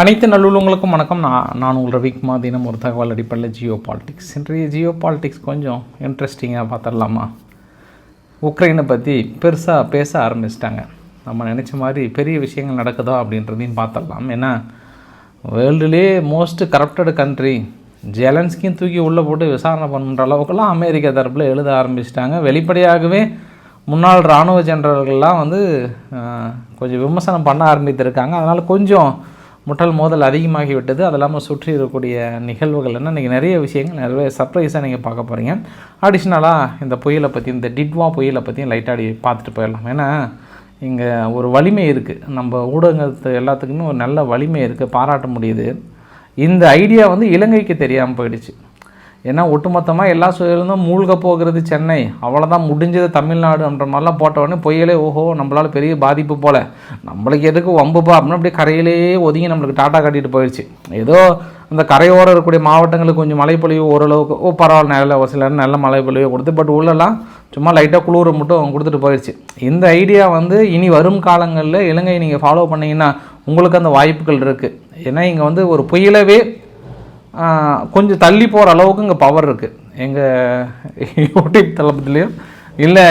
அனைத்து நல்லுள்ளவங்களுக்கும் வணக்கம். நான் நான் உங்கள் ரவிக்குமார். தினம் ஒரு தகவல் அடிப்படையில் ஜியோ பாலிடிக்ஸ். இன்றைய ஜியோ பாலிடிக்ஸ் கொஞ்சம் இன்ட்ரெஸ்டிங்காக பார்த்துடலாமா? உக்ரைனை பற்றி பெருசாக பேச ஆரம்பிச்சிட்டாங்க. நம்ம நினச்ச மாதிரி பெரிய விஷயங்கள் நடக்குதா அப்படின்றதையும் பார்த்துடலாம். ஏன்னா வேர்ல்டுலே மோஸ்ட் கரப்டட் கண்ட்ரி ஜெலன்ஸ்கியும் தூக்கி உள்ளே போட்டு விசாரணை பண்ணுற அளவுக்குலாம் அமெரிக்கா தரப்பில் எழுத ஆரம்பிச்சிட்டாங்க. வெளிப்படையாகவே முன்னாள் இராணுவ ஜெனரல்கள்லாம் வந்து கொஞ்சம் விமர்சனம் பண்ண ஆரம்பித்திருக்காங்க. அதனால் கொஞ்சம் முட்டல் மோதல் அதிகமாகி விட்டது அது இல்லாமல் சுற்றி இருக்கக்கூடிய நிகழ்வுகள் என்ன? இன்றைக்கி நிறைய விஷயங்கள் நிறைய சர்ப்ரைஸாக நீங்கள் பார்க்க போகிறீங்க அடிஷ்னலாக இந்த புயலை பற்றி இந்த டிட்வா புயலை பற்றியும் லைட்டாடி பார்த்துட்டு போயிடலாம். ஏன்னா இங்கே ஒரு வலிமை இருக்குது நம்ம ஊடகத்து எல்லாத்துக்குமே ஒரு நல்ல வலிமை இருக்குது பாராட்ட முடியுது. இந்த ஐடியா வந்து இலங்கைக்கு தெரியாமல் போயிடுச்சு. ஏன்னா ஒட்டுமொத்தமாக எல்லா சுயலும் மூழ்க போகிறது சென்னை. அவ்வளோதான் முடிஞ்சது தமிழ்நாடுன்ற மாதிரிலாம் போட்டவொடனே பொய்யலே ஓஹோ நம்மளால் பெரிய பாதிப்பு போல். நம்மளுக்கு எதுக்கு வம்புப்பா அப்படின்னு அப்படியே கரையிலேயே ஒதுங்கி நம்மளுக்கு டாட்டா காட்டிட்டு போயிடுச்சு ஏதோ அந்த கரையோரம் இருக்கக்கூடிய மாவட்டங்களுக்கு கொஞ்சம் மழைப்பொழிவு ஓரளவுக்கு ஓ பரவாயில்ல நல்ல ஒரு சிலர் நல்ல மழைப்பொழிவு கொடுத்து பட் உள்ளெல்லாம் சும்மா லைட்டாக குளிர மட்டும் கொடுத்துட்டு போயிடுச்சு இந்த ஐடியா வந்து இனி வரும் காலங்களில் இலங்கை நீங்கள் ஃபாலோ பண்ணிங்கன்னா உங்களுக்கு அந்த வாய்ப்புகள் இருக்குது ஏன்னா இங்கே வந்து ஒரு புயலவே கொஞ்சம் தள்ளி போகிற அளவுக்கு இங்கே பவர் இருக்குது எங்கள் யூடியூப் தளபத்துலேயும் இல்லை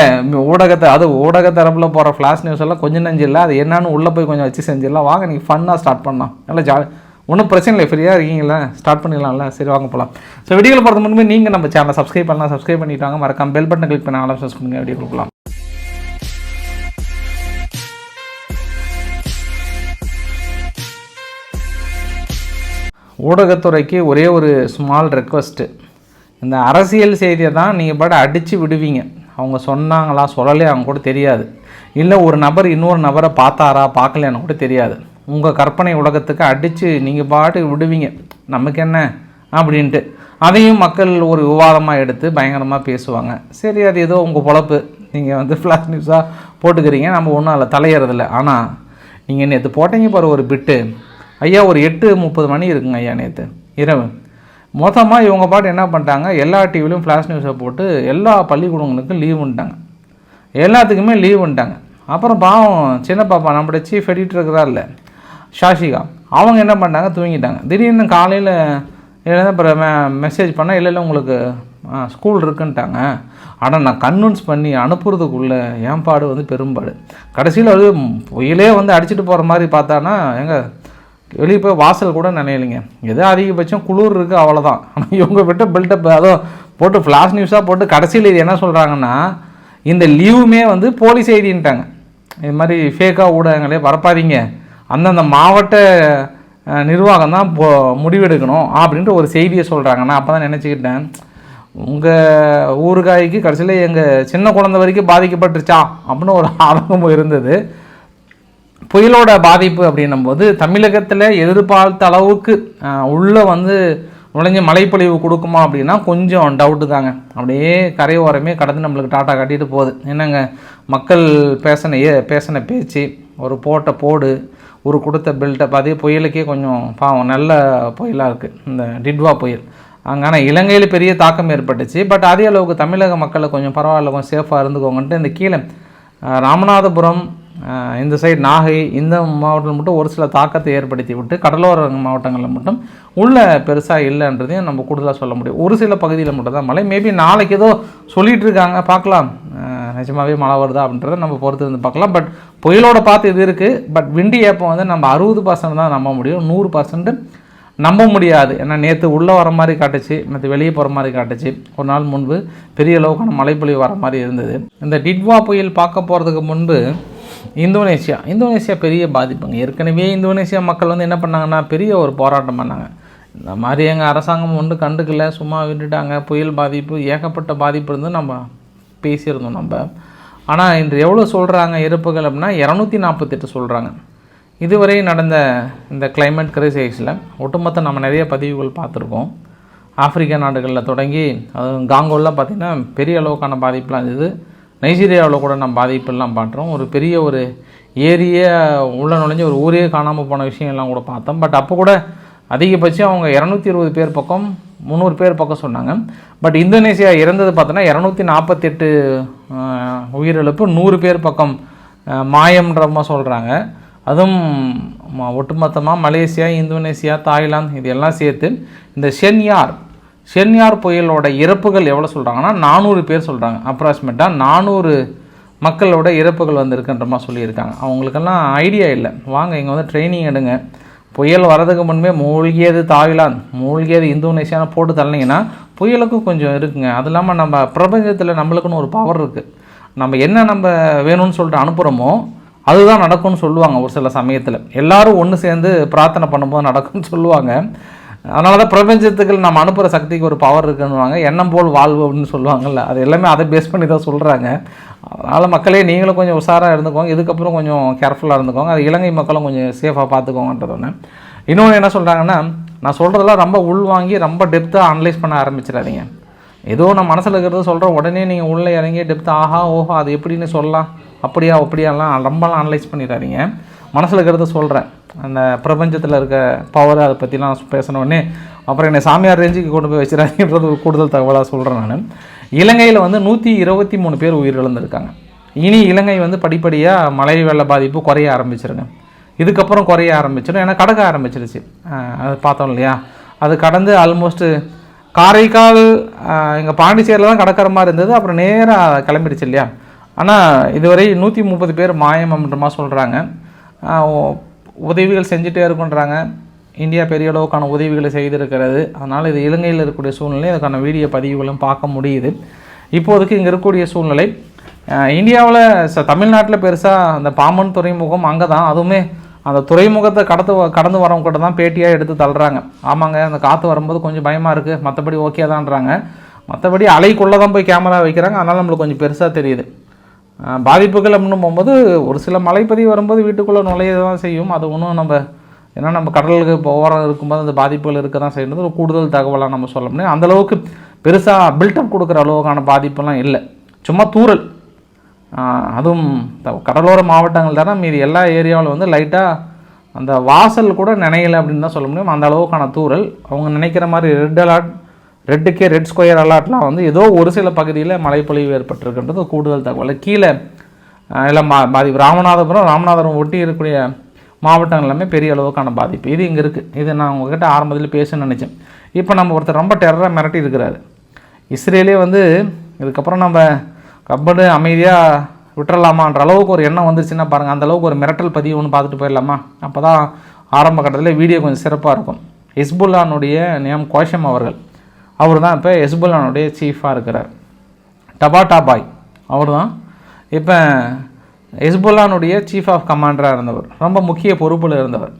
ஊடகத்தை அது ஊடக தரப்பில் போகிற ஃப்ளாஷ் நியூஸ் எல்லாம் கொஞ்சம் நஞ்சு இல்லை. அது என்னன்னு உள்ளே போய் கொஞ்சம் வச்சு செஞ்சிடலாம். வாங்க நீங்கள் ஃபன்னாக ஸ்டார்ட் பண்ணலாம். நல்லா ஜாலி ஒன்றும் பிரச்சனை இல்லை ஃப்ரீயாக இருக்கீங்களா? ஸ்டார்ட் பண்ணிடலாம்ல. சரி வாங்க போகலாம் ஸோ வீடியோவில் போகிறது முன்பு நீங்கள் நம்ம சேனலை சப்ஸ்கிரைப் பண்ணலாம். சப்ஸ்கிரைப் பண்ணிட்டாங்க மறக்காம பெல் பட்டன் கிளிக் பண்ண ஆலம் சப்ஸ்கிரைப் பண்ணுங்க வீடியோ கொடுக்கலாம் ஊடகத்துறைக்கு ஒரே ஒரு ஸ்மால் ரெக்வஸ்ட்டு இந்த அரசியல் செய்தியை தான் நீங்கள் பாட்டு அடித்து விடுவீங்க. அவங்க சொன்னாங்களா சொல்லலையான்னு கூட தெரியாது. இல்லை ஒரு நபர் இன்னொரு நபரை பார்த்தாரா பார்க்கலையான்னு கூட தெரியாது. உங்கள் கற்பனை உலகத்துக்கு அடித்து நீங்கள் பாட்டு விடுவீங்க. நமக்கு என்ன? அப்படின்ட்டு. அதையும் மக்கள் ஒரு விவாதமாக எடுத்து பயங்கரமாக பேசுவாங்க. சரி அது ஏதோ உங்கள் பொழப்பு. நீங்கள் வந்து ஃப்ளாஷ் நியூஸாக போட்டுக்கிறீங்க. நம்ம ஒன்றும் அதில் தலையிறதில்ல. ஆனால் நீங்கள் நேற்று போட்டீங்க பாரு ஒரு பிட்டு ஐயா ஒரு எட்டு முப்பது மணி இருக்குங்க ஐயா நேற்று இரவு. மொத்தமாக இவங்க பாட்டு என்ன பண்ணிட்டாங்க? எல்லா டிவிலையும் ஃப்ளாஷ் நியூஸை போட்டு எல்லா பள்ளிக்கூடங்களுக்கும் லீவுன்ட்டாங்க எல்லாத்துக்குமே லீவுன்ட்டாங்க அப்புறம் பாவம் சின்ன பாப்பா நம்மளோட சீஃப் எடிட்டர் இருக்கிறார்ல ஷாஷிகா அவங்க என்ன பண்ணாங்க தூங்கிட்டாங்க. திடீர்னு காலையில் எழுந்த அப்புறம் மெ- மெசேஜ் பண்ணால் இல்லை இல்லை உங்களுக்கு ஸ்கூல் இருக்குன்ட்டாங்க. ஆனால் நான் கன்வின்ஸ் பண்ணி அனுப்புறதுக்குள்ளே ஏன்பாடு வந்து பெரும்பாடு. கடைசியில் அது புயலே வந்து அடிச்சிட்டு போகிற மாதிரி பார்த்தானா எங்க வெளியே போய் வாசல் கூட நினையலைங்க. ஏதோ அதிகபட்சம் குளிர் இருக்குது அவ்வளோதான் ஆனால் இவங்க விட்ட பில்டப் அதுவும் போட்டு ஃப்ளாஷ் நியூஸாக போட்டு கடைசியில் இது என்ன சொல்கிறாங்கன்னா இந்த லீவுமே வந்து போலி செய்தின்ட்டாங்க இது மாதிரி ஃபேக்காக ஊடகங்களே பரப்பாதீங்க. அந்தந்த மாவட்ட நிர்வாகம் தான் போ முடிவெடுக்கணும் அப்படின்ற ஒரு செய்தியை சொல்கிறாங்க நான் அப்போ தான் நினச்சிக்கிட்டேன். உங்கள் ஊறுகாய்க்கு கடைசியில் எங்கள் சின்ன குழந்தை வரைக்கும் பாதிக்கப்பட்டுருச்சா? அப்படின்னு ஒரு ஆதங்கம் இருந்தது. புயலோட பாதிப்பு அப்படின்னும் போது தமிழகத்தில் எதிர்பார்த்த அளவுக்கு உள்ளே வந்து நுழைஞ்ச மழைப்பொழிவு கொடுக்குமா அப்படின்னா கொஞ்சம் டவுட்டு தாங்க. அப்படியே கரையோரமே கடந்து நம்மளுக்கு டாட்டா காட்டிட்டு போகுது. என்னங்க? மக்கள் பேசின ஏ பேசின பேச்சு ஒரு போட்ட போடு ஒரு கொடுத்த பில்டப் அதே புயலுக்கே கொஞ்சம் பாவம். நல்ல புயலாக இருக்குது இந்த டிட்வா புயல். அங்கே ஆனால் இலங்கையில் பெரிய தாக்கம் ஏற்பட்டுச்சு. பட் அதே அளவுக்கு தமிழக மக்களை கொஞ்சம் பரவாயில்ல கொஞ்சம் சேஃபாக இருந்துக்கோங்கன்ட்டு இந்த கீழே ராமநாதபுரம் இந்த சைடு நாகை இந்த மாவட்டத்தில் மட்டும் ஒரு சில தாக்கத்தை ஏற்படுத்தி விட்டு கடலோர மாவட்டங்களில் மட்டும் உள்ள பெருசாக இல்லைன்றதையும் நம்ம கூடுதலாக சொல்ல முடியும். ஒரு சில பகுதியில் மட்டும் தான் மழை மேபி நாளைக்கு ஏதோ சொல்லிகிட்டு இருக்காங்க. பார்க்கலாம். நிஜமாகவே மழை வருதா அப்படின்றத நம்ம பொறுத்து இருந்து பார்க்கலாம். பட் புயலோட பார்த்து இது இருக்குது பட் விண்டி ஏப்பம் வந்து நம்ம அறுபது பர்சன்ட் தான் நம்ப முடியும். நூறு பர்சன்ட் நம்ப முடியாது. ஏன்னா நேற்று உள்ளே வர மாதிரி காட்டுச்சு. நேற்று வெளியே போகிற மாதிரி காட்டுச்சு. ஒரு நாள் முன்பு பெரிய அளவுக்கான மழைப்பொழிவு வர மாதிரி இருந்தது. இந்த டிட்வா புயல் பார்க்க போகிறதுக்கு முன்பு இந்தோனேஷியா. இந்தோனேஷியா பெரிய பாதிப்புங்க ஏற்கனவே இந்தோனேஷியா மக்கள் வந்து என்ன பண்ணாங்கன்னா பெரிய ஒரு போராட்டம் பண்ணாங்க. இந்த மாதிரி எங்கள் அரசாங்கம் ஒன்று கண்டுக்கல. சும்மா விட்டுட்டாங்க. புயல் பாதிப்பு ஏகப்பட்ட பாதிப்பு இருந்து நம்ம பேசியிருந்தோம் நம்ம. ஆனால் இன்று எவ்வளோ சொல்கிறாங்க இறப்புகள் அப்படின்னா இரநூத்தி நாற்பத்தெட்டு சொல்கிறாங்க இதுவரை நடந்த இந்த கிளைமேட் கிரைசிஸில் ஒட்டுமொத்த நம்ம நிறைய பதிவுகள் பார்த்துருக்கோம். ஆப்பிரிக்கா நாடுகளில் தொடங்கி அதுவும் காங்கோவில் பார்த்திங்கன்னா பெரிய அளவுக்கான பாதிப்புலாம் இருந்தது. நைஜீரியாவில் கூட நம்ம பாதிப்பெல்லாம் பார்க்குறோம். ஒரு பெரிய ஒரு ஏரிய உள்ள நுழைஞ்சு ஒரு ஊரே காணாமல் போன விஷயம்லாம் கூட பார்த்தோம். பட் அப்போ கூட அதிகபட்சம் அவங்க இரநூத்தி இருபது பேர் பக்கம் முந்நூறு பேர் பக்கம் சொன்னாங்க. பட் இந்தோனேசியா இறந்தது பார்த்தோன்னா இரநூத்தி நாற்பத்தெட்டு உயிரிழப்பு நூறு பேர் பக்கம் மாயம்ன்றமாக சொல்கிறாங்க அதுவும் ஒட்டுமொத்தமாக மலேசியா இந்தோனேசியா தாய்லாந்து இது எல்லாம் சேர்த்து இந்த ஷென்யார் ஷென்யார் புயலோட இறப்புகள் எவ்வளோ சொல்கிறாங்கன்னா நானூறு பேர் சொல்கிறாங்க அப்ராக்சிமேட்டாக நானூறு மக்களோட இறப்புகள் வந்திருக்குன்ற மாதிரி சொல்லியிருக்காங்க. அவங்களுக்கெல்லாம் ஐடியா இல்லை. வாங்க இங்கே வந்து ட்ரைனிங் எடுங்க. புயல் வரதுக்கு முன்பே மூழ்கியது தாய்லாந்து மூழ்கியது இந்தோனேஷியான போட்டு தள்ளிங்கன்னா புயலுக்கும் கொஞ்சம் இருக்குங்க. அது இல்லாமல் நம்ம பிரபஞ்சத்தில் நம்மளுக்குன்னு ஒரு பவர் இருக்குது நம்ம என்ன நம்ம வேணும்னு சொல்லிட்டு அனுப்புகிறோமோ அதுதான் நடக்கும்னு சொல்லுவாங்க ஒரு சில சமயத்தில். எல்லாரும் ஒன்று சேர்ந்து பிரார்த்தனை பண்ணும்போது நடக்கும்னு சொல்லுவாங்க. அதனால தான் பிரபஞ்சத்துக்கு நம்ம அனுப்புகிற சக்திக்கு ஒரு பவர் இருக்குன்னுவாங்க. எண்ணம் போல் வாழ்வு அப்படின்னு சொல்லுவாங்கல்ல. அது எல்லாமே அதை பேஸ் பண்ணி தான் சொல்கிறாங்க அதனால் மக்களே நீங்களும் கொஞ்சம் உஷாராக இருந்துக்கோங்க. இதுக்கப்புறம் கொஞ்சம் கேர்ஃபுல்லாக இருந்துக்கோங்க. அது இலங்கை மக்களும் கொஞ்சம் சேஃபாக பார்த்துக்கோங்கன்றது ஒன்று இன்னொன்று என்ன சொல்கிறாங்கன்னா நான் சொல்கிறதெல்லாம் ரொம்ப உள்வாங்கி ரொம்ப டெப்த்தாக அனலைஸ் பண்ண ஆரம்பிச்சிடாதீங்க. ஏதோ நான் மனசில் இருக்கிறத சொல்கிறேன் உடனே நீங்கள் உள்ளே இறங்கி டெப்த் ஆஹா ஓஹோ அது எப்படின்னு சொல்லலாம். அப்படியா அப்படியாலாம் ரொம்பலாம் அனலைஸ் பண்ணிடாதீங்க. மனசில் இருக்கிறத சொல்கிறேன் அந்த பிரபஞ்சத்தில் இருக்க பவர் அதை பற்றிலாம் பேசினோடனே அப்புறம் என்னை சாமியார் ரேஞ்சுக்கு கொண்டு போய் வச்சுறாங்கன்றது ஒரு கூடுதல் தகவலாக சொல்கிறேன் நான். இலங்கையில் வந்து நூற்றி இருபத்தி மூணு பேர் உயிரிழந்திருக்காங்க. இனி இலங்கை வந்து படிப்படியாக மழை வெள்ள பாதிப்பு குறைய ஆரம்பிச்சிருங்க. இதுக்கப்புறம் குறைய ஆரம்பிச்சிடும். ஏன்னா கடக்க ஆரம்பிச்சிருச்சு. அது பார்த்தோம் இல்லையா? அது கடந்து ஆல்மோஸ்ட்டு காரைக்கால் எங்கள் பாண்டிச்சேரியில் தான் கடக்கிற மாதிரி இருந்தது. அப்புறம் நேராக கிளம்பிடுச்சு இல்லையா? ஆனால் இதுவரை நூற்றி முப்பது பேர் மாயம் அப்படின்ற மாதிரி சொல்கிறாங்க உதவிகள் செஞ்சுட்டே இருக்குன்றாங்க. இந்தியா பெரிய அளவுக்கான உதவிகளை செய்திருக்கிறது. அதனால் இது இலங்கையில் இருக்கக்கூடிய சூழ்நிலை அதுக்கான வீடியோ பதிவுகளும் பார்க்க முடியுது. இப்போதைக்கு இங்கே இருக்கக்கூடிய சூழ்நிலை இந்தியாவில் ச தமிழ்நாட்டில் பெருசாக அந்த பாம்பன் துறைமுகம் அங்கே தான் அதுவுமே அந்த துறைமுகத்தை கடத்து வ- கடந்து வரவங்க கூட தான் பேட்டியாக எடுத்து தள்ளுறாங்க. ஆமாங்க அந்த காற்று வரும்போது கொஞ்சம் பயமாக இருக்குது மற்றபடி ஓகே தான்றாங்க. மற்றபடி அலைக்குள்ளே தான் போய் கேமரா வைக்கிறாங்க. அதனால் நம்மளுக்கு கொஞ்சம் பெருசாக தெரியுது. பாதிப்புகள் அப்படின்னு போகும்போது ஒரு சில மழைப்பதிவு வரும்போது வீட்டுக்குள்ளே நுழைய தான் செய்யும். அது ஒன்றும் நம்ம ஏன்னா நம்ம கடலுக்கு இப்போ ஓரம் இருக்கும்போது அந்த பாதிப்புகள் இருக்க தான் செய்யறது ஒரு கூடுதல் தகவலாக நம்ம சொல்ல முடியும். அந்தளவுக்கு பெருசாக பில்டப் கொடுக்குற அளவுக்கான பாதிப்பெல்லாம் இல்லை. சும்மா தூறல். அதுவும் த- கடலோர மாவட்டங்கள் தானே மீதி எல்லா ஏரியாவிலும் வந்து லைட்டாக அந்த வாசல் கூட நினையலை அப்படின்னு தான் சொல்ல முடியும். அந்த அளவுக்கான தூறல். அவங்க நினைக்கிற மாதிரி ரெட் அலர்ட் ரெட்டுக்கே ரெட் ஸ்கொயர் அலர்ட்லாம் வந்து ஏதோ ஒரு சில பகுதியில் மழைப்பொழிவு ஏற்பட்டிருக்கின்றது. கூடுதல் தகவல். கீழே இல்லை மா பாதிப்பு ராமநாதபுரம் ராமநாதபுரம் ஒட்டி இருக்கக்கூடிய மாவட்டங்கள் எல்லாமே பெரிய அளவுக்கான பாதிப்பு. இது இங்கே இருக்குது இது நான் உங்ககிட்ட ஆரம்பத்தில் பேசணும்னு நினச்சேன். இப்போ நம்ம ஒருத்தர் ரொம்ப டெரராக மிரட்டி இருக்கிறாரு. இஸ்ரேலே வந்து இதுக்கப்புறம் நம்ம கப்படு அமைதியாக விட்டுறலாமான்ற அளவுக்கு ஒரு எண்ணம் வந்துருச்சுன்னா பாருங்கள் அந்த அளவுக்கு ஒரு மிரட்டல் பதிவு ஒன்று பார்த்துட்டு போயிடலாமா? அப்போ தான் ஆரம்ப கட்டத்தில் வீடியோ கொஞ்சம் சிறப்பாக இருக்கும். ஹிஸ்புல்லானுடைய நேம் கோஷம் அவர்கள். அவர் தான் இப்போ ஹிஸ்புல்லானுடைய சீஃபாக இருக்கிறார். டபாட்டா பாய் அவர் தான் இப்போ ஹெஸ்புல்லானுடைய சீஃப் ஆஃப் கமாண்டராக இருந்தவர். ரொம்ப முக்கிய பொறுப்பில் இருந்தவர்.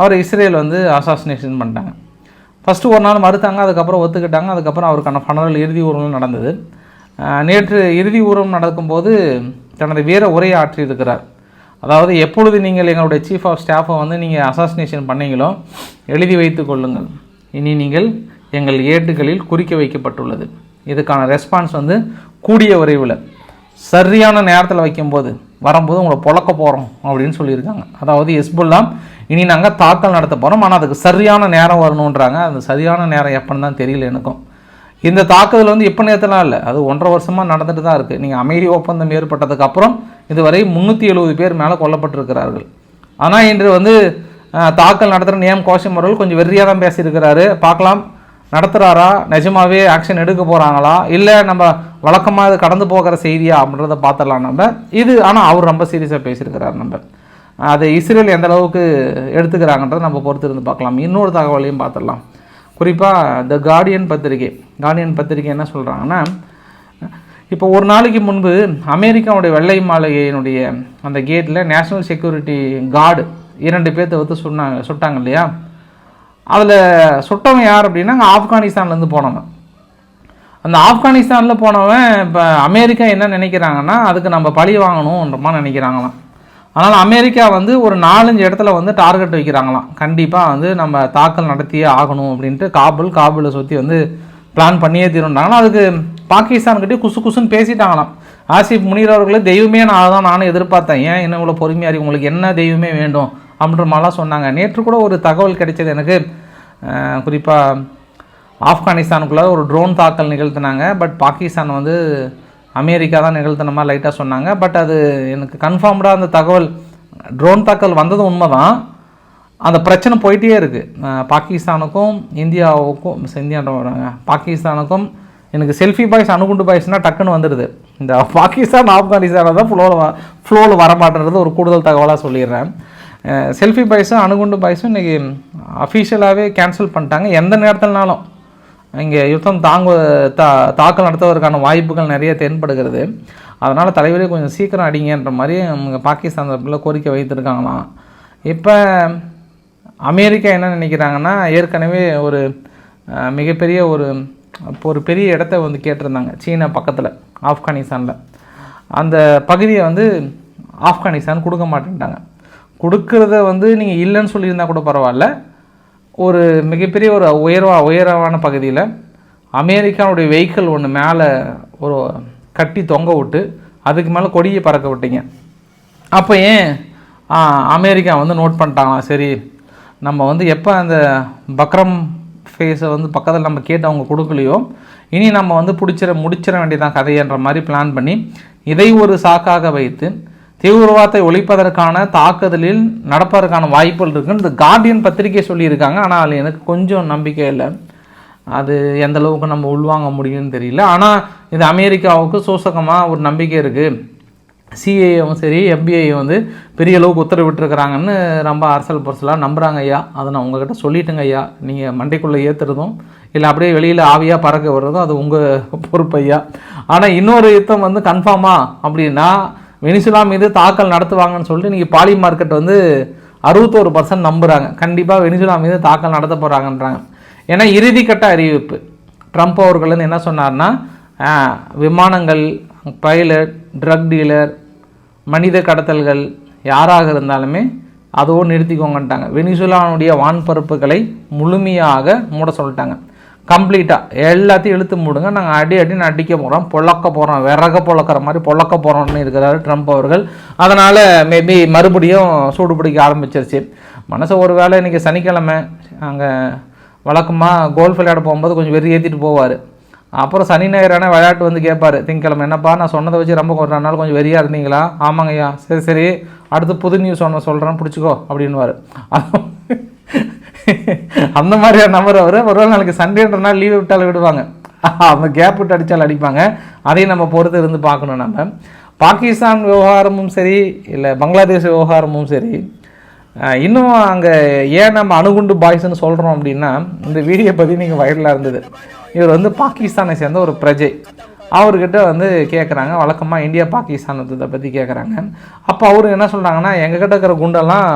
அவர் இஸ்ரேல் வந்து அசாசினேஷன் பண்ணிட்டாங்க. ஃபஸ்ட்டு ஒரு நாள் மறுத்தாங்க அதுக்கப்புறம் ஒத்துக்கிட்டாங்க அதுக்கப்புறம் அவருக்கான ஃபனரல் இறுதி ஊர்வலம் நடந்தது. நேற்று இறுதி ஊர்வலம் நடக்கும்போது தனது வீர உரையை ஆற்றியிருக்கிறார் அதாவது எப்பொழுது நீங்கள் எங்களுடைய சீஃப் ஆஃப் ஸ்டாஃபை வந்து நீங்கள் அசாசினேஷன் பண்ணீங்களோ எழுதி வைத்து கொள்ளுங்கள். இனி நீங்கள் எங்கள் ஏட்டுகளில் குறிக்க வைக்கப்பட்டுள்ளது. இதுக்கான ரெஸ்பான்ஸ் வந்து கூடிய விரைவில். சரியான நேரத்தில் வைக்கும்போது வரும்போது உங்களை பொழக்க போகிறோம் அப்படின்னு சொல்லியிருக்காங்க. அதாவது எஸ்புல்லாம் இனி நாங்கள் தாக்கல் நடத்த போகிறோம் ஆனால் அதுக்கு சரியான நேரம் வரணுன்றாங்க. அந்த சரியான நேரம் எப்போன்னு தான் தெரியல எனக்கும். இந்த தாக்குதல் வந்து இப்போ நேரத்துலாம் இல்லை. அது ஒன்றரை வருஷமாக நடந்துட்டு தான் இருக்குது நீங்கள் அமைதி ஒப்பந்தம் ஏற்பட்டதுக்கு அப்புறம் இதுவரை முந்நூற்றி எழுபது பேர் மேலே கொல்லப்பட்டிருக்கிறார்கள். ஆனால் இன்று வந்து தாக்கல் நடத்துகிற நேம் கோஷம் அவர்கள் கொஞ்சம் வெறியாக தான் பேசியிருக்கிறாரு. பார்க்கலாம். நடத்துகிறாரா நிஜமாகவே ஆக்ஷன் எடுக்க போகிறாங்களா இல்லை நம்ம வழக்கமாக இது கடந்து போகிற செய்தியா அப்படின்றத பார்த்துடலாம் நம்ம. இது ஆனால் அவர் ரொம்ப சீரியஸாக பேசியிருக்கிறார் நம்ம. அது இஸ்ரேல் எந்த அளவுக்கு எடுத்துக்கிறாங்கன்றதை நம்ம பொறுத்து இருந்து பார்க்கலாம். இன்னொரு தகவலையும் பார்த்துடலாம். குறிப்பாக த கார்டியன் பத்திரிகை. கார்டியன் பத்திரிகை என்ன சொல்கிறாங்கன்னா இப்போ ஒரு நாளைக்கு முன்பு அமெரிக்காவுடைய வெள்ளை மாளிகையினுடைய அந்த கேட்டில் நேஷனல் செக்யூரிட்டி கார்டு இரண்டு பேர்த்த வந்து சொன்னாங்க சுட்டாங்க இல்லையா? அதில் சுட்டவன் யார் அப்படின்னா அங்கே ஆப்கானிஸ்தான்லேருந்து போனவன். அந்த ஆப்கானிஸ்தானில் போனவன் இப்போ அமெரிக்கா என்ன நினைக்கிறாங்கன்னா அதுக்கு நம்ம பழி வாங்கணுன்றமா நினைக்கிறாங்களாம். அதனால் அமெரிக்கா வந்து ஒரு நாலஞ்சு இடத்துல வந்து டார்கெட் வைக்கிறாங்களாம். கண்டிப்பாக வந்து நம்ம தாக்கல் நடத்தியே ஆகணும் அப்படின்ட்டு காபுல் காபுலை சுற்றி வந்து பிளான் பண்ணியே தீருன்றாங்கன்னா அதுக்கு பாகிஸ்தான்கிட்டே குசு குசுன்னு பேசிட்டாங்களாம். ஆசிப் முனீர் அவர்களே தெய்வமே நான் தான் நானும் எதிர்பார்த்தேன். ஏன் என்ன இவ்வளோ பொறுமையாக இருக்கு? உங்களுக்கு என்ன தெய்வமே வேண்டும்? அப்படின்ற மாதிரிலாம் சொன்னாங்க. நேற்று கூட ஒரு தகவல் கிடைச்சது எனக்கு. குறிப்பாக ஆப்கானிஸ்தானுக்குள்ளே ஒரு ட்ரோன் தாக்கல் நிகழ்த்தினாங்க. பட் பாகிஸ்தான் வந்து அமெரிக்கா தான் நிகழ்த்தின மாதிரி லைட்டாக சொன்னாங்க. பட் அது எனக்கு கன்ஃபார்ம்டாக அந்த தகவல் ட்ரோன் தாக்கல் வந்தது உண்மைதான். அந்த பிரச்சனை போயிட்டே இருக்குது பாகிஸ்தானுக்கும் இந்தியாவுக்கும் இந்தியான்ற பாகிஸ்தானுக்கும் எனக்கு செல்ஃபி பாய்ஸ் அணுகுண்டு பாய்ஸ்னால் டக்குன்னு வந்துடுது. இந்த பாகிஸ்தான் ஆப்கானிஸ்தானில் தான் ஃப்ளோவில் ஃப்ளோவில் வரமாட்டேன்றது ஒரு கூடுதல் தகவலாக சொல்லிடுறேன். செல்ஃபி பாய்ஸும் அணுகுண்டு பாய்ஸும் இன்றைக்கி அஃபீஷியலாகவே கேன்சல் பண்ணிட்டாங்க. எந்த நேரத்தில்னாலும் இங்கே யுத்தம் தாங்க தா தாக்கல் நடத்துவதற்கான வாய்ப்புகள் நிறைய தென்படுகிறது. அதனால் தலைவரே கொஞ்சம் சீக்கிரம் அடிங்கன்ற மாதிரி அவங்க பாகிஸ்தான் தரப்பில் கோரிக்கை வைத்திருக்காங்களாம். இப்போ அமெரிக்கா என்ன நினைக்கிறாங்கன்னா ஏற்கனவே ஒரு மிகப்பெரிய ஒரு ஒரு பெரிய இடத்த வந்து கேட்டிருந்தாங்க சீனா பக்கத்தில் ஆப்கானிஸ்தானில். அந்த பகுதியை வந்து ஆப்கானிஸ்தான் கொடுக்க மாட்டேன்ட்டாங்க. கொடுக்கறத வந்து நீங்கள் இல்லைன்னு சொல்லியிருந்தா கூட பரவாயில்ல. ஒரு மிகப்பெரிய ஒரு உயர்வா உயர்வான பகுதியில் அமெரிக்காவுடைய வெஹிக்கிள் ஒன்று மேலே ஒரு கட்டி தொங்க விட்டு அதுக்கு மேலே கொடியை பறக்க விட்டீங்க. அப்போ ஏன் அமெரிக்கா வந்து நோட் பண்ணிட்டாங்களாம் சரி நம்ம வந்து எப்போ அந்த பக்ரம் ஃபேஸை வந்து பக்கத்தில் நம்ம கேட்டு அவங்க கொடுக்கலையோ இனி நம்ம வந்து பிடிச்சிட முடிச்சிட வேண்டியதான் கதையன்ற மாதிரி பிளான் பண்ணி இதை ஒரு சாக்காக வைத்து தீவிரவாதத்தை ஒழிப்பதற்கான தாக்குதலில் நடப்பதற்கான வாய்ப்புகள் இருக்குன்னு இந்த கார்டியன் பத்திரிகை சொல்லியிருக்காங்க. ஆனால் அதில் எனக்கு கொஞ்சம் நம்பிக்கை இல்லை. அது எந்த அளவுக்கு நம்ம உள்வாங்க முடியும்னு தெரியல. ஆனால் இது அமெரிக்காவுக்கு சூசகமாக ஒரு நம்பிக்கை இருக்குது சிஏவும் சரி FBI வந்து பெரிய அளவுக்கு உத்தரவிட்டுருக்கிறாங்கன்னு ரொம்ப அரசல் பொருசலாக நம்புகிறாங்க ஐயா. அதை நான் உங்ககிட்ட சொல்லிட்டேங்க ஐயா. நீங்கள் மண்டைக்குள்ளே ஏற்றுறதும் இல்லை அப்படியே வெளியில் ஆவியாக பறக்க விடுறதும் அது உங்கள் பொறுப்பு ஐயா. ஆனால் இன்னொரு யுத்தம் வந்து கன்ஃபார்மாக அப்படின்னா வெனிசுலா மீது தாக்கல் நடத்துவாங்கன்னு சொல்லிட்டு இன்றைக்கி பாலி மார்க்கெட் வந்து அறுபத்தோரு பர்சன்ட் நம்புகிறாங்க கண்டிப்பாக வெனிசுலா மீது தாக்கல் நடத்த போகிறாங்கன்றாங்க ஏன்னா இறுதிக்கட்ட அறிவிப்பு. ட்ரம்ப் அவர்கள் என்ன சொன்னார்னா விமானங்கள் பைலட் ட்ரக் டீலர் மனித கடத்தல்கள் யாராக இருந்தாலுமே அதோடு நிறுத்திக்கோங்கன்ட்டாங்க. வெனிசுலானுடைய வான்பரப்புகளை முழுமையாக மூட சொல்லிட்டாங்க. கம்ப்ளீட்டாக எல்லாத்தையும் இழுத்து மூடுங்க. நாங்கள் அடி அடின்னு அடிக்க போகிறோம் பொழக்க போகிறோம் விறக பொழக்கிற மாதிரி பொழக்க போகிறோம்னு இருக்கிறாரு ட்ரம்ப் அவர்கள். அதனால் மேபி மறுபடியும் சூடு பிடிக்க ஆரம்பிச்சிருச்சு. மனசு ஒரு வேளை இன்றைக்கி சனிக்கிழமை அங்கே வழக்கமாக கோல்ஃப் விளையாட போகும்போது கொஞ்சம் வெறி ஏற்றிட்டு போவார். அப்புறம் சனி ஞாயிறான விளையாட்டு வந்து கேட்பார். திங்கக்கிழமை என்னப்பா? நான் சொன்னதை வச்சு ரொம்ப ஒரு நாள் கொஞ்சம் வெறியாக இருந்தீங்களா? ஆமாங்கய்யா சரி சரி. அடுத்து புது நியூஸ் ஒன்று சொல்கிறேன் பிடிச்சிக்கோ அப்படின்னுவார். அந்த மாதிரியான நம்பர் அவர். ஒருவேளை நாளைக்கு சண்டேன்ற நாள் லீவ் விட்டாலும் விடுவாங்க. அவங்க கேப் விட்டு அடித்தாலும் அடிப்பாங்க. அதையும் நம்ம பொறுத்து இருந்து பார்க்கணும் நம்ம. பாகிஸ்தான் விவகாரமும் சரி இல்லை பங்களாதேஷ் விவகாரமும் சரி இன்னும் அங்கே ஏன் நம்ம அணுகுண்டு பாய்ஸ்னு சொல்கிறோம் அப்படின்னா இந்த வீடியோ பற்றி நீங்கள் வைரலாக இருந்தது. இவர் வந்து பாகிஸ்தானை சேர்ந்த ஒரு பிரஜை. அவர்கிட்ட வந்து கேட்குறாங்க வழக்கமாக இந்தியா பாகிஸ்தானத்தை பற்றி கேட்குறாங்க அப்போ அவர் என்ன சொல்கிறாங்கன்னா எங்ககிட்ட இருக்கிற குண்டெல்லாம்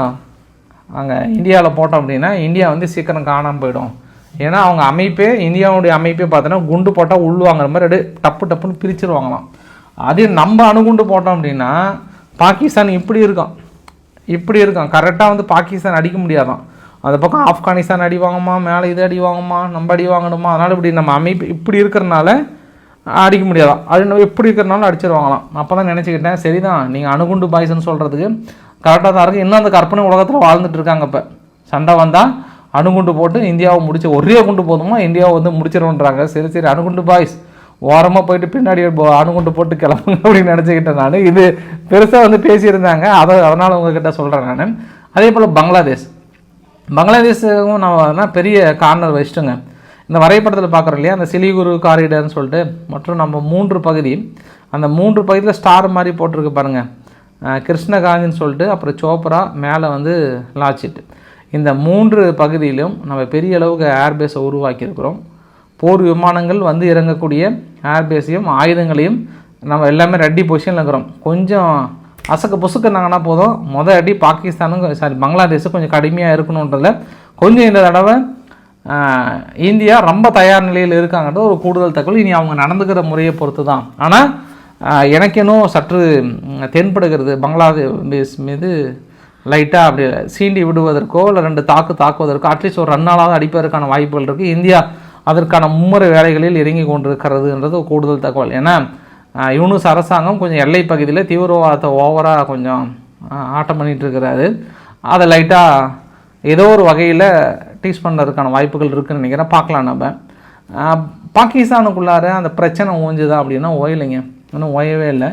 அங்கே இந்தியாவில் போட்டோம் அப்படின்னா இந்தியா வந்து சீக்கிரம் காணாமல் போயிடும். ஏன்னா அவங்க அமைப்பே இந்தியாவுடைய அமைப்பே பார்த்தோன்னா குண்டு போட்டால் உள்வாங்கிற மாதிரி அப்படியே டப்பு டப்புன்னு பிரிச்சிருவாங்களாம். அதே நம்ம அணுகுண்டு போட்டோம் அப்படின்னா பாகிஸ்தான் இப்படி இருக்கும். இப்படி இருக்கும். கரெக்டாக வந்து பாகிஸ்தான் அடிக்க முடியாதான். அந்த பக்கம் ஆப்கானிஸ்தான் அடி வாங்குமா மேலே இது அடி வாங்குமா நம்ம அடி வாங்கணுமா? அதனால் இப்படி நம்ம அமைப்பு இப்படி இருக்கிறனால அடிக்க முடியாதான். அது நம்ம எப்படி இருக்கிறனாலும் அடிச்சிருவாங்களாம். அப்போ தான் நினச்சிக்கிட்டேன். சரிதான். நீங்கள் அணுகுண்டு பாய்ஸ்ன்னு சொல்கிறதுக்கு கரெக்டாக தான் இருக்குது இன்னும் அந்த கற்பனை உலகத்தில் வாழ்ந்துட்டு இருக்காங்க இப்போ. சண்டை வந்தால் அணுகுண்டு போட்டு இந்தியாவை முடிச்சு ஒரே குண்டு போதுமா? இந்தியாவை வந்து முடிச்சிருவோன்றாங்க சரி சரி அணுகுண்டு பாய்ஸ் ஓரமாக போயிட்டு பின்னாடி போ- அணுகுண்டு போட்டு கிளம்புங்க அப்படின்னு நினச்சிக்கிட்டேன் நான். இது பெருசாக வந்து பேசியிருந்தாங்க. அதை அதனால் உங்ககிட்ட சொல்கிறேன் நான். அதே போல் பங்களாதேஷ். பங்களாதேஷுக்கும் நம்ம பெரிய கார்னர் வச்சுட்டுங்க. இந்த வரைபடத்தில் பார்க்குறோம் இல்லையா? அந்த சிலிகுரு காரிடர்னு சொல்லிட்டு. மற்றும் நம்ம மூன்று பகுதி. அந்த மூன்று பகுதியில் ஸ்டார் மாதிரி போட்டிருக்கு பாருங்கள் கிருஷ்ணகாந்தின்னு சொல்லிட்டு அப்புறம் சோப்ரா மேலே வந்து லாச்சிட் இந்த மூன்று பகுதியிலும் நம்ம பெரிய அளவுக்கு ஏர்பேஸை உருவாக்கியிருக்கிறோம். போர் விமானங்கள் வந்து இறங்கக்கூடிய ஏர்பேஸையும் ஆயுதங்களையும் நம்ம எல்லாமே ரெட்டி பொசிஷனில் இருக்கிறோம். கொஞ்சம் அசக்க புசுக்குனாங்கன்னா போதும். மொதல் அடி பாகிஸ்தானும் சாரி பங்களாதேஷும் கொஞ்சம் கடுமையாக இருக்கணுன்றதுல கொஞ்சம் இந்த தடவை இந்தியா ரொம்ப தயார் நிலையில் இருக்காங்கன்ற ஒரு கூடுதல் தகவல். இனி அவங்க நடந்துக்கிற முறையை பொறுத்து தான் ஆனால் எனக்கு சற்று தென்படுகிறது. பங்களாதேஷ் மீது லைட்டாக அப்படி சீண்டி விடுவதற்கோ இல்லை ரெண்டு தாக்கு தாக்குவதற்கோ அட்லீஸ்ட் ஒரு ரன்னாலாவது அடிப்பதற்கான வாய்ப்புகள் இருக்குது இந்தியா அதற்கான மும்முறை வேலைகளில் இறங்கி கொண்டிருக்கிறதுன்றது கூடுதல் தகவல். ஏன்னா யூனுஸ் அரசாங்கம் கொஞ்சம் எல்லை பகுதியில் தீவிரவாதத்தை ஓவராக கொஞ்சம் ஆட்டம் பண்ணிகிட்டு இருக்கிறாரு. அதை லைட்டாக ஏதோ ஒரு வகையில் டீஸ் பண்ணுறதுக்கான வாய்ப்புகள் இருக்குதுன்னு நினைக்கிறேன். பார்க்கலாம் நம்ம. பாகிஸ்தானுக்குள்ளார அந்த பிரச்சனை ஓஞ்சுதா அப்படின்னா ஓயிலைங்க இன்னும் ஓயவே இல்லை.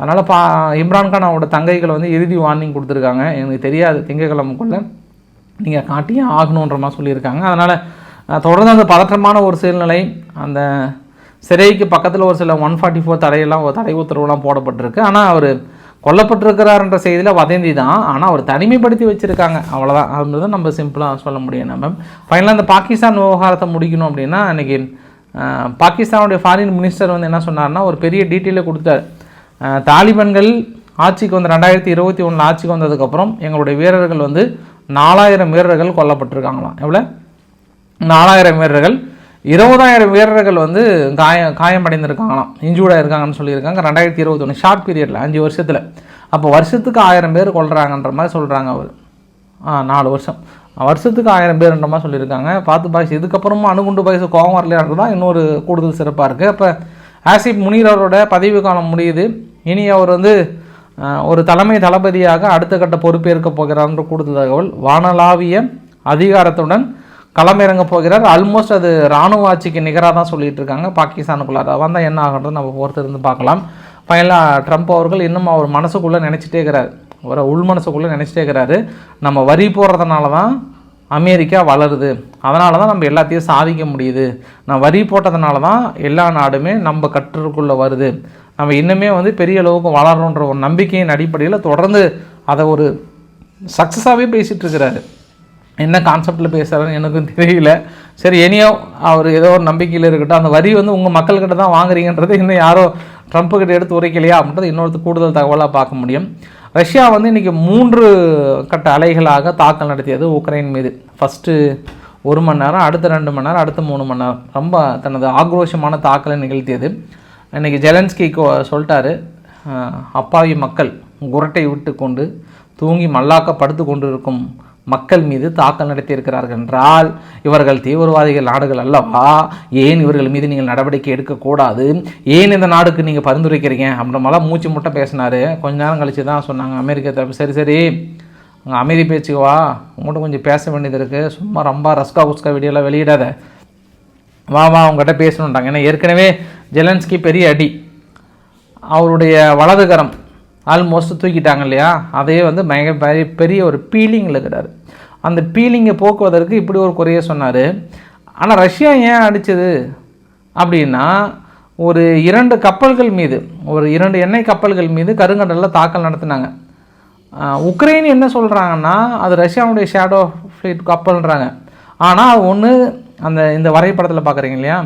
அதனால் பா இம்ரான்கான் அவரோட தங்கைகள் வந்து இறுதி வார்னிங் கொடுத்துருக்காங்க. எனக்கு தெரியாது திங்கக்கிழமைக்குள்ளே நீங்கள் காட்டியே ஆகணுன்ற மாதிரி சொல்லியிருக்காங்க. அதனால் தொடர்ந்து அந்த பதற்றமான ஒரு சூழ்நிலை அந்த சிறைக்கு பக்கத்தில் ஒரு சில ஒன் ஃபார்ட்டி ஃபோர் தடையெல்லாம் தடை உத்தரவுலாம் போடப்பட்டிருக்கு. ஆனால் அவர் கொல்லப்பட்டிருக்கிறாருன்ற செய்தியில் வதந்தி தான். ஆனால் அவர் தனிமைப்படுத்தி வச்சுருக்காங்க. அவ்வளோதான் அப்படின்றத நம்ம சிம்பிளாக சொல்ல முடியும். நம்ம ஃபைனலாக இந்த பாகிஸ்தான் விவகாரத்தை முடிக்கணும் அப்படின்னா அன்றைக்கி பாகிஸ்தானுடைய ஃபாரின் மினிஸ்டர் வந்து என்ன சொன்னார்னா ஒரு பெரிய டீட்டெயிலை கொடுத்தார். தாலிபான்கள் ஆட்சிக்கு வந்து ரெண்டாயிரத்தி இருபத்தி ஒன்றில் ஆட்சிக்கு வந்ததுக்கப்புறம் எங்களுடைய வீரர்கள் வந்து நாலாயிரம் வீரர்கள் கொல்லப்பட்டிருக்காங்களாம். எவ்வளோ நாலாயிரம் வீரர்கள். இருபதாயிரம் வீரர்கள் வந்து காய காயமடைந்திருக்காங்களாம். இன்ஜூர்டாக இருக்காங்கன்னு சொல்லியிருக்காங்க. ரெண்டாயிரத்தி இருபத்தொன்று ஷார்ட் பீரியடில் அஞ்சு வருஷத்தில். அப்போ வருஷத்துக்கு ஆயிரம் பேர் கொள்றாங்கன்ற மாதிரி சொல்கிறாங்க அவர். நாலு வருஷம். வருஷத்துக்கு ஆயிரம் பேர் மாதிரி சொல்லியிருக்காங்க. பார்த்து பாய்ஸ் இதுக்கப்புறமா அணுகுண்டு பாய்ஸ் கோவம் வரலையான்றது தான் இன்னொரு கூடுதல் சிறப்பாக இருக்குது அப்போ ஆசிப் முனீர் அவரோட பதவி காலம் முடியுது. இனி அவர் வந்து ஒரு தலைமை தளபதியாக அடுத்த கட்ட பொறுப்பேற்க போகிறார்ன்ற கூடுதல் தகவல். வானலாவிய அதிகாரத்துடன் களமிறங்க போகிறார். ஆல்மோஸ்ட் அது ராணுவ ஆட்சிக்கு நிகராக தான் சொல்லிட்டு இருக்காங்க. பாகிஸ்தானுக்குள்ளார வந்தால் என்ன ஆகுன்றது நம்ம பொறுத்திருந்து பார்க்கலாம். ஃபைனலாக ட்ரம்ப் அவர்கள் இன்னும் அவர் மனசுக்குள்ளே நினச்சிட்டே இருக்கிறார். ஒரு உள் மனசுக்குள்ளே நினச்சிட்டே இருக்கிறாரு. நம்ம வரி போடுறதுனால தான் அமெரிக்கா வளருது. அதனால தான் நம்ம எல்லாத்தையும் சாதிக்க முடியுது. நான் வரி போட்டதுனால தான் எல்லா நாடுமே நம்ம கற்றுக்குள்ளே வருது. நம்ம இன்னுமே வந்து பெரிய அளவுக்கு வளரணுன்ற ஒரு நம்பிக்கையின் அடிப்படையில் தொடர்ந்து அதை ஒரு சக்ஸஸாகவே பேசிகிட்டு இருக்கிறாரு. என்ன கான்செப்டில் பேசுகிறாருன்னு எனக்கும் தெரியல. சரி இனியோ அவர் ஏதோ ஒரு நம்பிக்கையில் இருக்கட்டும். அந்த வரி வந்து உங்கள் மக்கள்கிட்ட தான் வாங்குறீங்கன்றது இன்னும் யாரோ ட்ரம்ப்புக்கிட்ட எடுத்து உரைக்கலையா அப்படின்றது இன்னொரு கூடுதல் தகவலாக பார்க்க முடியும். ரஷ்யா வந்து இன்றைக்கி மூன்று கட்ட அலைகளாக தாக்கல் நடத்தியது உக்ரைன் மீது. ஃபஸ்ட்டு ஒரு மணி நேரம் அடுத்த ரெண்டு மணி நேரம் அடுத்த மூணு மணி நேரம். ரொம்ப தனது ஆக்ரோஷமான தாக்கலை நிகழ்த்தியது. இன்றைக்கி ஜெலன்ஸ்கி சொல்லிட்டாரு அப்பாவி மக்கள் குரட்டை விட்டு கொண்டு தூங்கி மல்லாக்க படுத்து கொண்டிருக்கும் மக்கள் மீது தாக்கல் நடத்தியிருக்கிறார்கள் என்றால் இவர்கள் தீவிரவாதிகள் நாடுகள் அல்லவா? ஏன் இவர்கள் மீது நீங்கள் நடவடிக்கை எடுக்கக்கூடாது? ஏன் இந்த நாடுக்கு நீங்கள் பரிந்துரைக்கிறீங்க? அப்படின்ற மூச்சு முட்டை பேசினார். கொஞ்ச நேரம் கழிச்சு தான் சொன்னாங்க அமெரிக்க தரப்பு. சரி சரி அங்கே அமைதி பேச்சுக்கு வா. உங்கள்கிட்ட கொஞ்சம் பேச வேண்டியது இருக்குது சும்மா ரொம்ப ரஸ்கா உஸ்கா வீடியோலாம் வெளியிடாத. வா வா அவங்ககிட்ட பேசணுன்றாங்க ஏன்னா ஏற்கனவே ஜெலன்ஸ்கி பெரிய அடி. அவருடைய வலதுகரம் ஆல்மோஸ்ட் தூக்கிட்டாங்க இல்லையா அதே வந்து மிக பெரிய- ஒரு பீலிங்கில் இருக்கிறாரு. அந்த பீலிங்கை போக்குவதற்கு இப்படி ஒரு குறைய சொன்னார். ஆனால் ரஷ்யா ஏன் அடித்தது அப்படின்னா ஒரு இரண்டு கப்பல்கள் மீது ஒரு இரண்டு எண்ணெய் கப்பல்கள் மீது கருங்கடலில் தாக்கல் நடத்தினாங்க. உக்ரைன் என்ன சொல்கிறாங்கன்னா அது ரஷ்யாவுடைய ஷேடோ ஃப்ளீட் கப்பல்ன்றாங்க. ஆனால் ஒன்று அந்த இந்த வரைபடத்தில் பார்க்குறீங்க இல்லையா?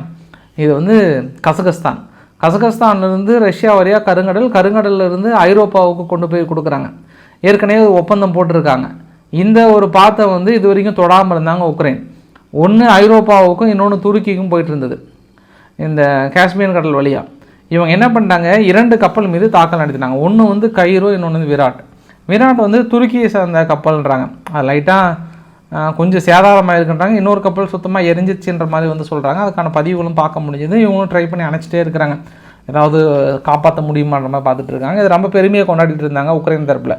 இது வந்து கசகஸ்தான். கசகஸ்தான்லேருந்து ரஷ்யா வழியாக கருங்கடல் கருங்கடல்லேருந்து ஐரோப்பாவுக்கு கொண்டு போய் கொடுக்குறாங்க. ஏற்கனவே ஒப்பந்தம் போட்டிருக்காங்க. இந்த ஒரு பாத்தை வந்து இது வரைக்கும் தொடாமல் இருந்தாங்க உக்ரைன். ஒன்று ஐரோப்பாவுக்கும் இன்னொன்று துருக்கிக்கும் போயிட்டு இருந்தது. இந்த காஷ்மீர் கடல் வழியாக இவங்க என்ன பண்ணிட்டாங்க? இரண்டு கப்பல் மீது தாக்கல் நடத்தினாங்க. ஒன்று வந்து கயிறோ இன்னொன்று வந்து விராட். விராட் வந்து துருக்கியை சார்ந்த கப்பல்ன்றாங்க. அது லைட்டாக கொஞ்சம் சேதாரமாக இருக்குன்றாங்க. இன்னொரு கப்பல் சுத்தமாக எரிஞ்சிச்சுன்ற மாதிரி வந்து சொல்கிறாங்க அதுக்கான பதிவுகளும் பார்க்க முடிஞ்சது. இவங்களும் ட்ரை பண்ணி அணைச்சிட்டே இருக்கிறாங்க. ஏதாவது காப்பாற்ற முடியுமான்ற மாதிரி பார்த்துட்டு இருக்காங்க. இது ரொம்ப பெருமையாக கொண்டாடிட்டு இருந்தாங்க உக்ரைன் தரப்பில்.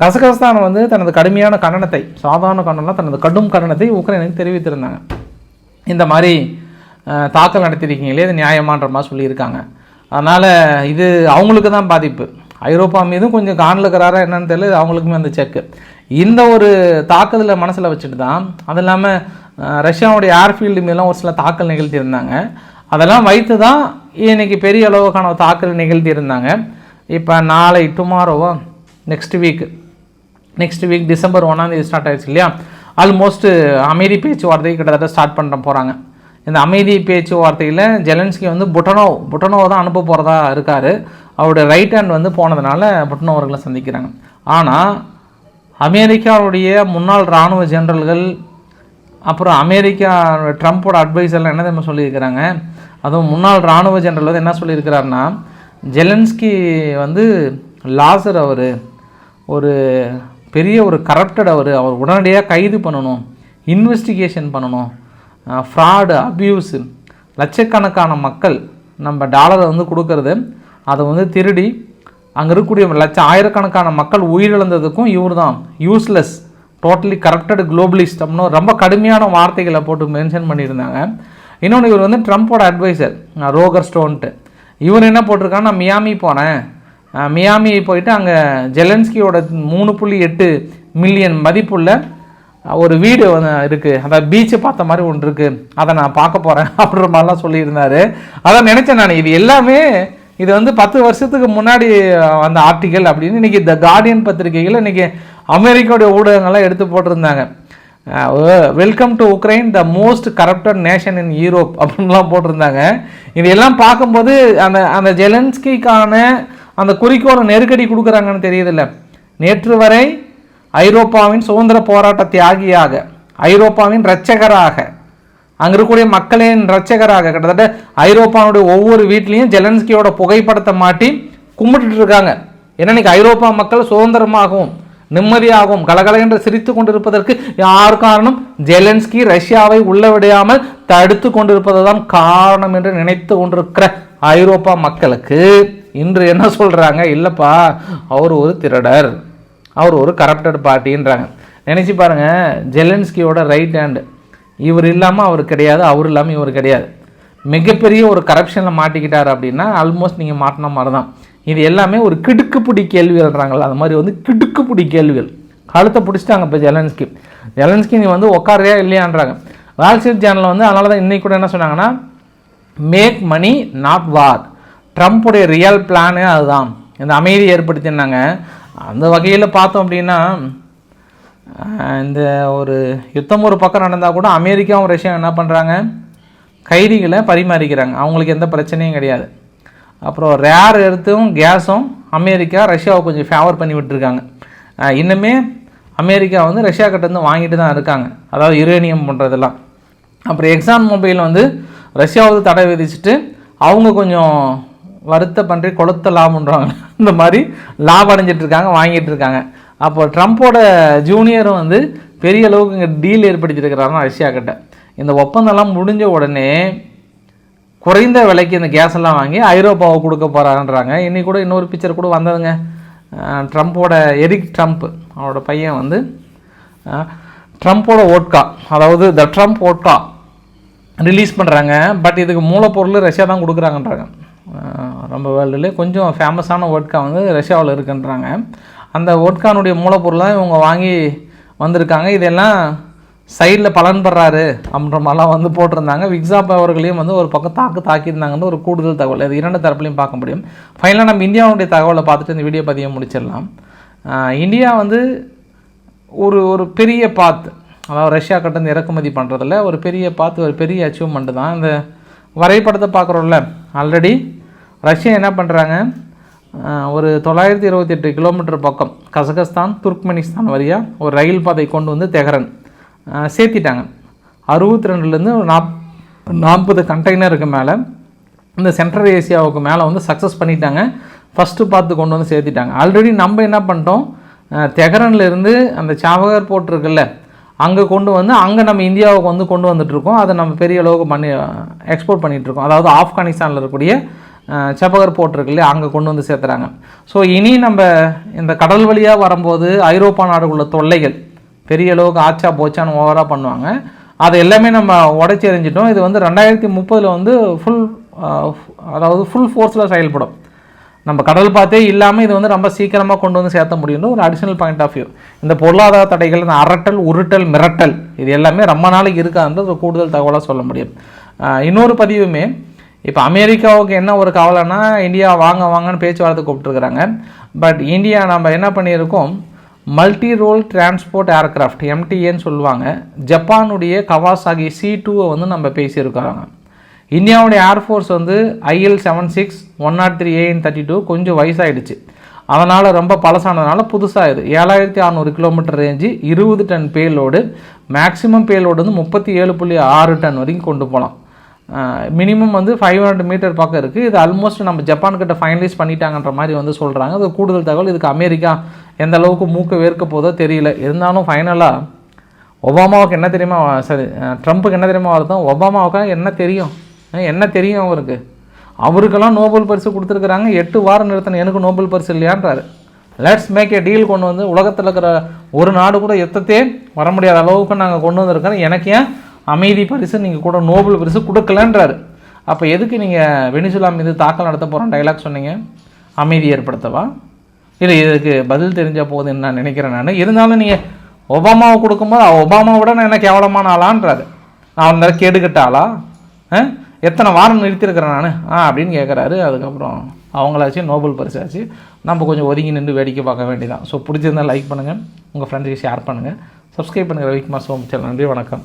கசகஸ்தான் வந்து தனது கடுமையான கண்டனத்தை சாதாரண கண்டனம் தனது கடும் கண்டனத்தை உக்ரைனுக்கு தெரிவித்திருந்தாங்க. இந்த மாதிரி தாக்கல் நடத்திருக்கீங்களே இது நியாயமான்ற மாதிரி சொல்லியிருக்காங்க. அதனால் இது அவங்களுக்கு தான் பாதிப்பு. ஐரோப்பா மீதும் கொஞ்சம் காணில் இருக்கிறாரா என்னன்னு தெரியல அவங்களுக்குமே அந்த செக்கு இந்த ஒரு தாக்குதலை மனசில் வச்சுட்டு தான் அது இல்லாமல் ரஷ்யாவுடைய ஏர்ஃபீல்டு மீதெல்லாம் ஒரு சில தாக்கல் நிகழ்த்தியிருந்தாங்க. அதெல்லாம் வைத்து தான் இன்றைக்கி பெரிய அளவுக்கான தாக்கல் நிகழ்த்தியிருந்தாங்க. இப்போ நாளை டுமாரோவா next week next week December ஒன்றாந்தேதி ஸ்டார்ட் ஆயிடுச்சு இல்லையா? ஆல்மோஸ்ட் அமைதி பேச்சுவார்த்தை கிட்டத்தட்ட ஸ்டார்ட் பண்ண போகிறாங்க இந்த அமைதி பேச்சுவார்த்தையில் ஜெலன்ஸ்கி வந்து புட்டனோவ் புட்டனோவை தான் அனுப்ப போகிறதா இருக்கார். அவருடைய ரைட் ஹேண்ட் வந்து போனதுனால புட்டனோ அவர்களை சந்திக்கிறாங்க. ஆனால் அமெரிக்காவுடைய முன்னாள் இராணுவ ஜெனரல்கள் அப்புறம் அமெரிக்கா ட்ரம்ப்போட அட்வைஸர்லாம் என்ன தெரியுமா சொல்லியிருக்கிறாங்க? அதுவும் முன்னாள் இராணுவ ஜெனரல் வந்து என்ன சொல்லியிருக்கிறாருன்னா ஜெலன்ஸ்கி வந்து லாசர் அவர் ஒரு பெரிய ஒரு கரப்டட் அவர் அவர் உடனடியாக கைது பண்ணணும் இன்வெஸ்டிகேஷன் பண்ணணும் ஃப்ராடு அப்யூஸு லட்சக்கணக்கான மக்கள் நம்ம டாலரை வந்து கொடுக்கறது. அதை வந்து திருடி அங்கே இருக்கக்கூடிய லட்சம் ஆயிரக்கணக்கான மக்கள் உயிரிழந்ததுக்கும் இவர் தான் யூஸ்லெஸ் டோட்டலி கரப்டட் குளோபலிஸ்ட் அப்படின்னு ரொம்ப கடுமையான வார்த்தைகளை போட்டு மென்ஷன் பண்ணியிருந்தாங்க. இன்னொன்று இவர் வந்து ட்ரம்ப்போட அட்வைசர் ரோகர் ஸ்டோன்ட்டு இவர் என்ன போட்டிருக்காங்க நான் மியாமி போனேன். மியாமி போயிட்டு அங்கே ஜெலன்ஸ்கியோட மூணு புள்ளி எட்டு மில்லியன் மதிப்புள்ள ஒரு வீடு வந்து இருக்குது அந்த பீச்சை பார்த்த மாதிரி ஒன்று இருக்குது அதை நான் பார்க்க போகிறேன் அப்படின்ற மாதிரிலாம் சொல்லியிருந்தாரு. அதான் நினச்சேன் நான். இது எல்லாமே இது வந்து பத்து வருஷத்துக்கு முன்னாடி அந்த ஆர்டிக்கல் அப்படின்னு இன்றைக்கி த கார்டியன் பத்திரிகைகள் இன்னைக்கு அமெரிக்காவுடைய ஊடகங்கள்லாம் எடுத்து போட்டிருந்தாங்க. Welcome to Ukraine the most corrupted nation in Europe அப்படின்லாம் போட்டிருந்தாங்க. இது எல்லாம் பார்க்கும்போது அந்த அந்த ஜெலன்ஸ்கிக்கான அந்த குறிக்கோளை நெருக்கடி கொடுக்குறாங்கன்னு தெரியுதில்ல நேற்று வரை ஐரோப்பாவின் சுதந்திர போராட்ட தியாகியாக ஐரோப்பாவின் இரட்சகராக அங்கே இருக்கக்கூடிய மக்களின் இரட்சகராக கிட்டத்தட்ட ஐரோப்பாவுடைய ஒவ்வொரு வீட்லேயும் ஜெலன்ஸ்கியோட புகைப்படத்தை மாட்டி கும்பிட்டுட்டு இருக்காங்க ஏன்னா இன்னைக்கு ஐரோப்பா மக்கள் சுதந்திரமாகவும் நிம்மதியாகவும் கலகல என்று சிரித்து கொண்டிருப்பதற்கு யார் காரணம்? ஜெலன்ஸ்கி ரஷ்யாவை உள்ள விடாமல் தடுத்து கொண்டிருப்பது தான் காரணம் என்று நினைத்து கொண்டிருக்கிற ஐரோப்பா மக்களுக்கு இன்று என்ன சொல்கிறாங்க இல்லைப்பா அவர் ஒரு திருடர். அவர் ஒரு கரப்டட் பார்ட்டின்றாங்க நினச்சி பாருங்கள் ஜெலன்ஸ்கியோட ரைட் ஹேண்டு இவர் இல்லாமல் அவர் கிடையாது அவர் இல்லாமல் இவர் கிடையாது. மிகப்பெரிய ஒரு கரப்ஷனில் மாட்டிக்கிட்டார் அப்படின்னா ஆல்மோஸ்ட் நீங்கள் மாட்டின மாதிரி தான் இது எல்லாமே ஒரு கிடுக்குப்பிடி கேள்விகள்ன்றாங்கள அது மாதிரி வந்து கிடுக்குப்பிடி கேள்விகள். கழுத்தை பிடிச்சிட்டாங்க இப்போ ஜெலன்ஸ்கி ஜெலன்ஸ்கி நீ வந்து உட்காரையா இல்லையான்றாங்க. வால் ஸ்ட்ரீட் சேனலில் வந்து அதனால தான் இன்றைக்கி கூட என்ன சொன்னாங்கன்னா மேக் மணி நாட் வார் ட்ரம்ப்புடைய ரியல் பிளானே அதுதான். இந்த அமைதியை ஏற்படுத்தினாங்க. அந்த வகையில் பார்த்தோம் அப்படின்னா இந்த ஒரு யுத்தம் ஒரு பக்கம் நடந்தால் கூட அமெரிக்காவும் ரஷ்யா என்ன பண்ணுறாங்க கைதிகளை பரிமாறிக்கிறாங்க. அவங்களுக்கு எந்த பிரச்சனையும் கிடையாது. அப்புறம் ரேர் எடுத்தும் கேஸும் அமெரிக்கா ரஷ்யாவை கொஞ்சம் ஃபேவர் பண்ணி விட்டுருக்காங்க. இன்னுமே அமெரிக்கா வந்து ரஷ்யா கிட்டேருந்து வாங்கிட்டு தான் இருக்காங்க. அதாவது யுரேனியம் பண்ணுறதெல்லாம் அப்புறம் எக்ஸான் மொபைல் வந்து ரஷ்யாவுக்கு தடை விதிச்சுட்டு அவங்க கொஞ்சம் வருத்த பன்றி கொளுத்த லாபம்ன்றாங்க. இந்த மாதிரி லாபம் அடைஞ்சிட்டு இருக்காங்க வாங்கிட்டு இருக்காங்க. அப்போ ட்ரம்ப்போட ஜூனியரும் வந்து பெரிய அளவுக்கு இங்கே டீல் ஏற்படுத்தியிருக்கிறாருன்னா ரஷ்யா கிட்ட. இந்த ஒப்பந்தம்லாம் முடிஞ்ச உடனே குறைந்த விலைக்கு இந்த கேஸ் எல்லாம் வாங்கி ஐரோப்பாவை கொடுக்க போகிறாங்கன்றாங்க இன்னைக்கு கூட இன்னொரு பிக்சர் கூட வந்ததுங்க. ட்ரம்ப்போட எரிக் ட்ரம்ப் அவரோட பையன் வந்து ட்ரம்ப்போட ஓட்கா அதாவது த ட்ரம்ப் ஓட்கா ரிலீஸ் பண்ணுறாங்க பட் இதுக்கு மூலப்பொருள் ரஷ்யா தான் கொடுக்குறாங்கன்றாங்க. ரொம்ப வேர்ல்டுலேயே கொஞ்சம் ஃபேமஸான ஓட்கா வந்து ரஷ்யாவில் இருக்குன்றாங்க. அந்த ஓட்கானுடைய மூலப்பொருள் தான் இவங்க வாங்கி வந்திருக்காங்க. இதெல்லாம் சைடில் பலன் பெறாரு அப்படின்ற மாதிரிலாம் வந்து போட்டிருந்தாங்க. விக்ஸாப் அவர்களையும் வந்து ஒரு பக்கம் தாக்கு தாக்கியிருந்தாங்கன்னு ஒரு கூடுதல் தகவல். இது இரண்டு தரப்புலையும் பார்க்க முடியும். ஃபைனலாக நம்ம இந்தியாவுடைய தகவலை பார்த்துட்டு இந்த வீடியோ பதிவை முடிச்சிடலாம். இந்தியா வந்து ஒரு ஒரு பெரிய பாத் அதாவது ரஷ்யா கிட்ட இருந்து இறக்குமதி பண்ணுறதுல ஒரு பெரிய பாத் ஒரு பெரிய அச்சீவ்மெண்ட்டு தான். இந்த வரைபடத்தை பார்க்குறோம்ல ஆல்ரெடி ரஷ்யா என்ன பண்ணுறாங்க ஒரு தொள்ளாயிரத்தி இருபத்தெட்டு கிலோமீட்டர் பக்கம் கசகஸ்தான் துர்க்மெனிஸ்தான் வழியாக ஒரு ரயில் பாதை கொண்டு வந்து தெஹரன் சேர்த்திட்டாங்க. அறுபத்தி ரெண்டுலேருந்து நாப் நாற்பது கண்டெய்னருக்கு மேலே இந்த சென்ட்ரல் ஏசியாவுக்கு மேலே வந்து சக்ஸஸ் பண்ணிட்டாங்க. ஃபஸ்ட்டு பார்த்து கொண்டு வந்து சேர்த்திட்டாங்க. ஆல்ரெடி நம்ம என்ன பண்ணிட்டோம்? தெஹரன்லேருந்து தெஹரன்ல இருந்து அந்த சாவகர் போர்ட் இருக்குல்ல அங்கே கொண்டு வந்து அங்கே நம்ம இந்தியாவுக்கு வந்து கொண்டு வந்துட்ருக்கோம் அதை நம்ம பெரிய அளவுக்கு பண்ணி எக்ஸ்போர்ட் பண்ணிகிட்ருக்கோம் அதாவது ஆப்கானிஸ்தானில் இருக்கக்கூடிய செபகர் போர்ட் இல்லையா? அங்கே கொண்டு வந்து சேர்த்துறாங்க. ஸோ இனி நம்ம இந்த கடல் வழியாக வரும்போது ஐரோப்பா நாடுகளில் தொல்லைகள். பெரிய அளவுக்கு ஆச்சா போச்சான்னு ஓவராக பண்ணுவாங்க. அது எல்லாமே நம்ம உடச்சி எறிஞ்சிட்டோம். இது வந்து ரெண்டாயிரத்தி முப்பதில் வந்து ஃபுல் அதாவது ஃபுல் ஃபோர்ஸில் செயல்படும். நம்ம கடல் பார்த்தே இல்லாமல் இது வந்து ரொம்ப சீக்கிரமாக கொண்டு வந்து சேர்த்த முடியும்னு ஒரு அடிஷனல் பாயிண்ட் ஆஃப் வியூ இந்த பொருளாதார தடைகள் இந்த அரட்டல் உருட்டல் மிரட்டல் இது எல்லாமே ரொம்ப நாளைக்கு இருக்கான்றது கூடுதல் தகவலாக சொல்ல முடியும். இன்னொரு பதிவுமே இப்போ அமெரிக்காவுக்கு என்ன ஒரு கவலைன்னா இந்தியா வாங்க வாங்கன்னு பேச்சுவார்த்தை கூப்பிட்டுருக்குறாங்க. பட் இந்தியா நம்ம என்ன பண்ணியிருக்கோம்? மல்டி ரோல் டிரான்ஸ்போர்ட் ஏர்க்ராஃப்ட் எம்டிஏன்னு சொல்லுவாங்க. ஜப்பானுடைய கவாசாகி சி டூவை வந்து நம்ம பேசியிருக்கிறாங்க. இந்தியாவுடைய ஏர்ஃபோர்ஸ் வந்து IL seven six one not three AN thirty two கொஞ்சம் வயசாயிடுச்சு. அதனால் ரொம்ப பழசானதுனால புதுசாக இது ஏழாயிரத்தி அறநூறு கிலோமீட்டர் ரேஞ்சு இருபது டன் பேலோடு மேக்ஸிமம் பேலோடு வந்து முப்பத்தி ஏழு புள்ளி ஆறு டன் வரைக்கும் கொண்டு போகலாம். மினிமம் வந்து ஃபைவ் ஹண்ட்ரட் மீட்டர் பக்கம் இருக்குது இது ஆல்மோஸ்ட் நம்ம ஜப்பான்கிட்ட ஃபைனலைஸ் பண்ணிட்டாங்கன்ற மாதிரி வந்து சொல்கிறாங்க அது கூடுதல் தகவல். இதுக்கு அமெரிக்கா எந்த அளவுக்கு மூக்க வேர்க்க போதோ தெரியல. இருந்தாலும் ஃபைனலாக ஒபாமாவுக்கு என்ன தெரியுமா சரி ட்ரம்ப்புக்கு என்ன தெரியுமா வருத்தம்? ஒபாமாவுக்கு என்ன தெரியும்? என்ன தெரியும் அவருக்கு? அவருக்கெல்லாம் நோபல் பரிசு கொடுத்துருக்குறாங்க. எட்டு வாரம் நிறுத்தின எனக்கு நோபல் பரிசு இல்லையான்றாரு. லெட்ஸ் மேக் ஏ டீல் கொண்டு வந்து உலகத்தில் இருக்கிற ஒரு நாடு கூட எத்தத்தையே வர முடியாத அளவுக்கு நாங்கள் கொண்டு வந்திருக்கோம் எனக்கு ஏன் அமைதி பரிசு நீங்கள் கூட நோபல் பரிசு கொடுக்கலன்றாரு. அப்போ எதுக்கு நீங்கள் வெனிசுலா மீது தாக்கல் நடத்த போகிறோம் டைலாக் சொன்னீங்க? அமைதி ஏற்படுத்தவா? இல்லை இதுக்கு பதில் தெரிஞ்ச போதுன்னு நான் நினைக்கிறேன் நான். இருந்தாலும் நீங்கள் ஒபாமாவை கொடுக்கும்போது ஒபாமாவை விட நான் என்ன கேவலமான ஆளான்றாரு. நான் அந்த கேடுகட்ட ஆளா? ஆ? எத்தனை வாரம் நிறுத்தியிருக்கிறேன் நான்? ஆ அப்படின்னு கேட்குறாரு அதுக்கப்புறம் அவங்களாச்சு நோபல் பரிசாச்சு நம்ம கொஞ்சம் ஒதுங்கி நின்று வேடிக்கை பார்க்க வேண்டியதான் ஸோ பிடிச்சிருந்தா லைக் பண்ணுங்கள் உங்கள் ஃப்ரெண்ட்ஸுக்கு ஷேர் பண்ணுங்கள் சப்ஸ்கிரைப் பண்ணுங்கள் ரவிக்குமார் சோமச்சல் நன்றி வணக்கம்.